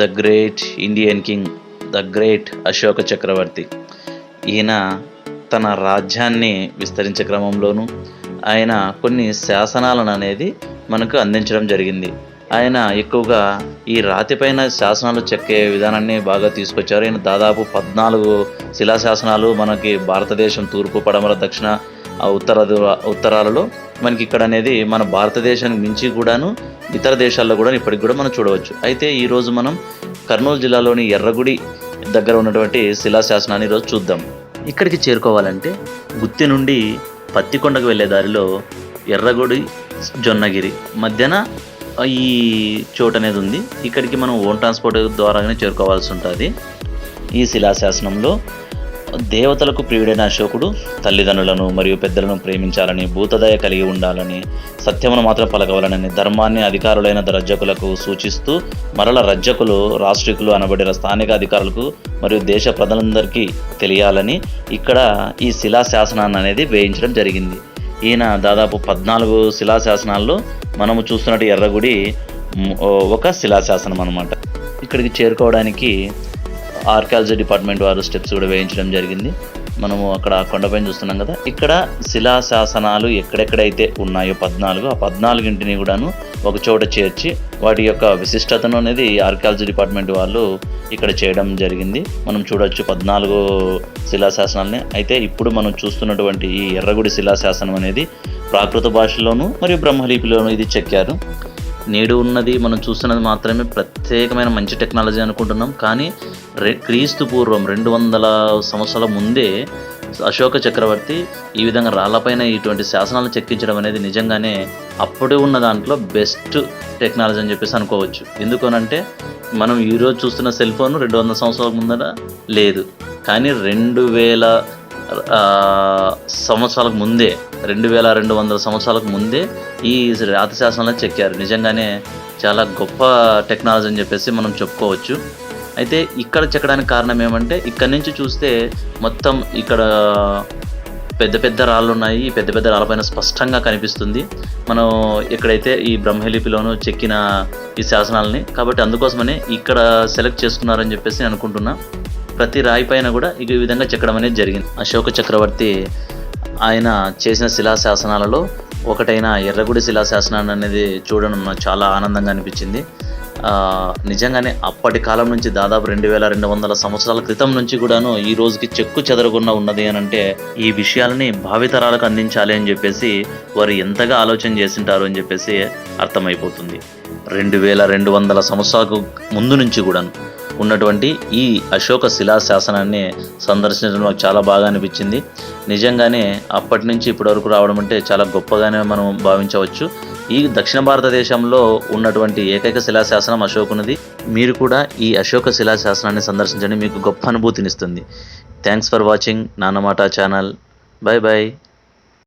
The great Indian king the great Ashoka చక్రవర్తి. ఈయన తన రాజ్యాన్ని విస్తరించే క్రమంలోనూ ఆయన కొన్ని శాసనాలను అనేది మనకు అందించడం జరిగింది. ఆయన ఎక్కువగా ఈ రాతిపైన శాసనాలు చెక్కే విధానాన్ని బాగా తీసుకొచ్చారు. ఆయన దాదాపు పద్నాలుగు శిలాశాసనాలు మనకి భారతదేశం తూర్పు పడమర దక్షిణ ఉత్తర ఉత్తరాలలో మనకి ఇక్కడ అనేది మన భారతదేశానికి మించి కూడాను ఇతర దేశాల్లో కూడా ఇప్పటికి కూడా మనం చూడవచ్చు. అయితే ఈరోజు మనం కర్నూలు జిల్లాలోని ఎర్రగుడి దగ్గర ఉన్నటువంటి శిలాశాసనాన్ని ఈరోజు చూద్దాం. ఇక్కడికి చేరుకోవాలంటే గుత్తి నుండి పత్తికొండకు వెళ్ళే దారిలో ఎర్రగుడి జొన్నగిరి మధ్యన ఈ చోటు అనేది ఉంది. ఇక్కడికి మనం ఓన్ ట్రాన్స్పోర్ట్ ద్వారానే చేరుకోవాల్సి ఉంటుంది. ఈ శిలాశాసనంలో దేవతలకు ప్రియుడైన అశోకుడు తల్లిదండ్రులను మరియు పెద్దలను ప్రేమించాలని భూతదయ కలిగి ఉండాలని సత్యమును మాత్రం పలకవలనని ధర్మాన్ని అధికారులైన రజ్జకులకు సూచిస్తూ మరల రజ్జకులు రాష్ట్రికులు అనబడిన స్థానిక అధికారులకు మరియు దేశ ప్రజలందరికీ తెలియాలని ఇక్కడ ఈ శిలాశాసనాన్ని అనేది వేయించడం జరిగింది. ఈయన దాదాపు పద్నాలుగు శిలాశాసనాల్లో మనము చూస్తున్నట్టు ఎర్రగుడి ఒక శిలాశాసనం అనమాట ఇక్కడికి చేరుకోవడానికి ఆర్కాలజీ డిపార్ట్మెంట్ వారు స్టెప్స్ కూడా వేయించడం జరిగింది. మనము అక్కడ కొండపైన చూస్తున్నాం కదా. ఇక్కడ శిలాశాసనాలు ఎక్కడెక్కడైతే ఉన్నాయో పద్నాలుగు ఆ పద్నాలుగింటిని కూడాను ఒక చోట చేర్చి వాటి యొక్క విశిష్టతను అనేది ఆర్కాలజీ డిపార్ట్మెంట్ వాళ్ళు ఇక్కడ చేయడం జరిగింది. మనం చూడొచ్చు పద్నాలుగు శిలాశాసనాలని. అయితే ఇప్పుడు మనం చూస్తున్నటువంటి ఈ ఎర్రగుడి శిలాశాసనం అనేది ప్రాకృత భాషలోను మరియు బ్రహ్మలిపిలోను ఇది చెక్కారు. నేడు ఉన్నది మనం చూస్తున్నది మాత్రమే ప్రత్యేకమైన మంచి టెక్నాలజీ అనుకుంటున్నాం. కానీ క్రీస్తు పూర్వం రెండు వందల సంవత్సరాల ముందే అశోక చక్రవర్తి ఈ విధంగా రాళ్ళపైన ఇటువంటి శాసనాలు చెక్కించడం అనేది నిజంగానే అప్పుడే ఉన్న దాంట్లో బెస్ట్ టెక్నాలజీ అని చెప్పేసి అనుకోవచ్చు. ఎందుకనంటే మనం ఈరోజు చూస్తున్న సెల్ ఫోన్ రెండు వందల సంవత్సరాల ముందర లేదు. కానీ రెండు వేల సంవత్సరాలకు ముందే రెండు వేల రెండు వందల సంవత్సరాలకు ముందే ఈ రాతి శాసనాలను చెక్కారు. నిజంగానే చాలా గొప్ప టెక్నాలజీ అని చెప్పేసి మనం చెప్పుకోవచ్చు. అయితే ఇక్కడ చెక్కడానికి కారణం ఏమంటే ఇక్కడ నుంచి చూస్తే మొత్తం ఇక్కడ పెద్ద పెద్ద రాళ్ళు ఉన్నాయి పెద్ద పెద్ద రాళ్ళపైన స్పష్టంగా కనిపిస్తుంది. మనం ఎక్కడైతే ఈ బ్రహ్మలిపిలోను చెక్కిన ఈ శాసనాలని కాబట్టి అందుకోసమనే ఇక్కడ సెలెక్ట్ చేసుకున్నారని చెప్పేసి నేను అనుకుంటున్నా. ప్రతి రాయి పైన కూడా ఈ విధంగా చెక్కడం అనేది జరిగింది. అశోక చక్రవర్తి ఆయన చేసిన శిలా శాసనాలలో ఒకటైన ఎర్రగుడి శిలాశాసనాన్ని అనేది చూడడం నాకు చాలా ఆనందంగా అనిపించింది. నిజంగానే అప్పటి కాలం నుంచి దాదాపు రెండు వేల రెండు వందల సంవత్సరాల క్రితం నుంచి కూడాను ఈ రోజుకి చెక్కు చెదరకుండా ఉన్నది అని అంటే ఈ విషయాలని భావితరాలకు అందించాలి అని చెప్పేసి వారు ఎంతగా ఆలోచన చేసింటారు అని చెప్పేసి అర్థమైపోతుంది. రెండు వేల రెండు వందల సంవత్సరాలకు ముందు నుంచి కూడాను ఉన్నటువంటి ఈ అశోక శిలా శాసనాన్ని సందర్శించడం నాకు చాలా బాగా అనిపించింది. నిజంగానే అప్పటి నుంచి ఇప్పటి వరకు రావడం అంటే చాలా గొప్పగానే మనం భావించవచ్చు. ఈ దక్షిణ భారతదేశంలో ఉన్నటువంటి ఏకైక శిలాశాసనం అశోకునిది. మీరు కూడా ఈ అశోక శిలాశాసనాన్ని సందర్శించండి మీకు గొప్ప అనుభూతినిస్తుంది. Thanks for watching Nannamata channel. Bye bye